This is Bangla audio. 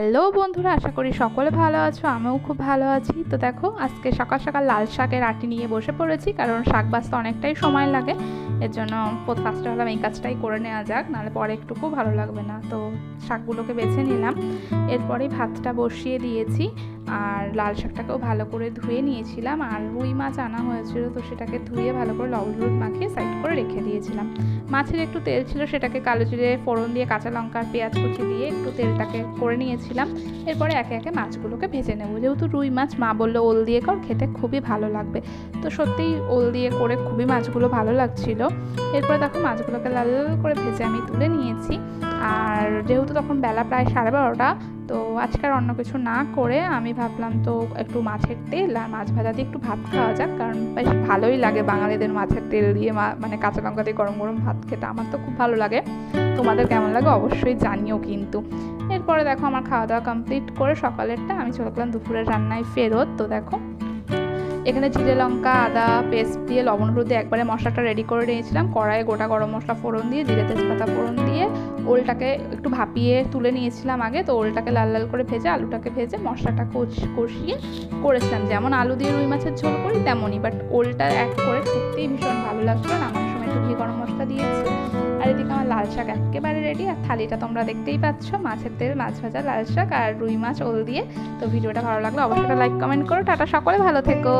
হ্যালো বন্ধুরা, আশা করি সকলে ভালো আছো, আমিও খুব ভালো আছি। তো দেখো, আজকে সকাল সকাল লাল শাকের আটি নিয়ে বসে পড়েছি, কারণ শাক বাঁচতে অনেকটাই সময় লাগে। এর জন্য ফার্স্টে হলাম এই কাজটাই করে নেওয়া যাক, নাহলে পরে একটুকু ভালো লাগবে না। তো শাকগুলোকে বেছে নিলাম, এরপরেই ভাতটা বসিয়ে দিয়েছি। আর লাল শাকটাকেও ভালো করে ধুয়ে নিয়েছিলাম আর রুই মাছ আনা হয়েছিল, তো সেটাকে ধুয়ে ভালো করে লবণ হলুদ মাখিয়ে সাইড করে রেখে দিয়েছিলাম। মাছের একটু তেল ছিল, সেটাকে কালো জিরে ফোড়ন দিয়ে, কাঁচা লঙ্কা, পেঁয়াজ কুচি দিয়ে একটু তেলটাকে করে নিয়েছিলাম। এরপরে একে একে মাছগুলোকে ভেজে নেব। যেহেতু রুই মাছ, মা বলল ওল দিয়ে কর খেতে খুবই ভালো লাগবে। তো সত্যিই ওল দিয়ে করে খুবই মাছগুলো ভালো লাগছিল। এরপরে দেখো মাছগুলোকে লাল লাল করে ভেজে আমি তুলে নিয়েছি। আর যেহেতু তখন বেলা প্রায় সাড়ে বারোটা, তো আজকাল অন্য কিছু না করে আমি ভাবলাম তো একটু মাছের তেল আর মাছ ভাজা দিয়ে একটু ভাত খাওয়া যাক, কারণ বেশ ভালোই লাগে বাঙালিদের মাছের তেল দিয়ে মানে কাঁচা লঙ্কা দিয়ে গরম গরম ভাত খেতে, আমার তো খুব ভালো লাগে। তোমাদের কেমন লাগে অবশ্যই জানিও কিন্তু। এরপরে দেখো আমার খাওয়া দাওয়া কমপ্লিট করে সকালেরটা আমি চলে গেলাম দুপুরের রান্নায় ফেরত, তো দেখো। এখানে জিরে লঙ্কা, আদা, পেস্ট দিয়ে লবণ হলুদ দিয়ে একবারে মশলাটা রেডি করে নিয়েছিলাম, কড়াইয়ে গোটা গরম মশলা ফোড়ন দিয়ে, জিরে তেজপাতা ফোড়ন ওলটাকে একটু ভাপিয়ে তুলে নিয়েছিলাম আগে, তো ওলটাকে লাল লাল করে ভেজে আলুটাকে ভেজে মশলাটা কষিয়ে করেছিলাম। যেমন আলু দিয়ে রুই মাছের ঝোল করি, তেমনই। বাট ওলটা অ্যাড করে সত্যিই ভীষণ ভালো লাগল নামার সময় একটু ঘি গরম মশলা দিয়েছি। আর এদিকে আমার লাল শাক একেবারে রেডি আর থালিটা তোমরা দেখতেই পাচ্ছ, মাছের তেল, মাছ ভাজা, লাল শাক আর রুই মাছ, ওল দিয়ে। তো ভিডিওটা ভালো লাগল অবশ্যই লাইক কমেন্ট করো। টাটা সকলে, ভালো থেকো।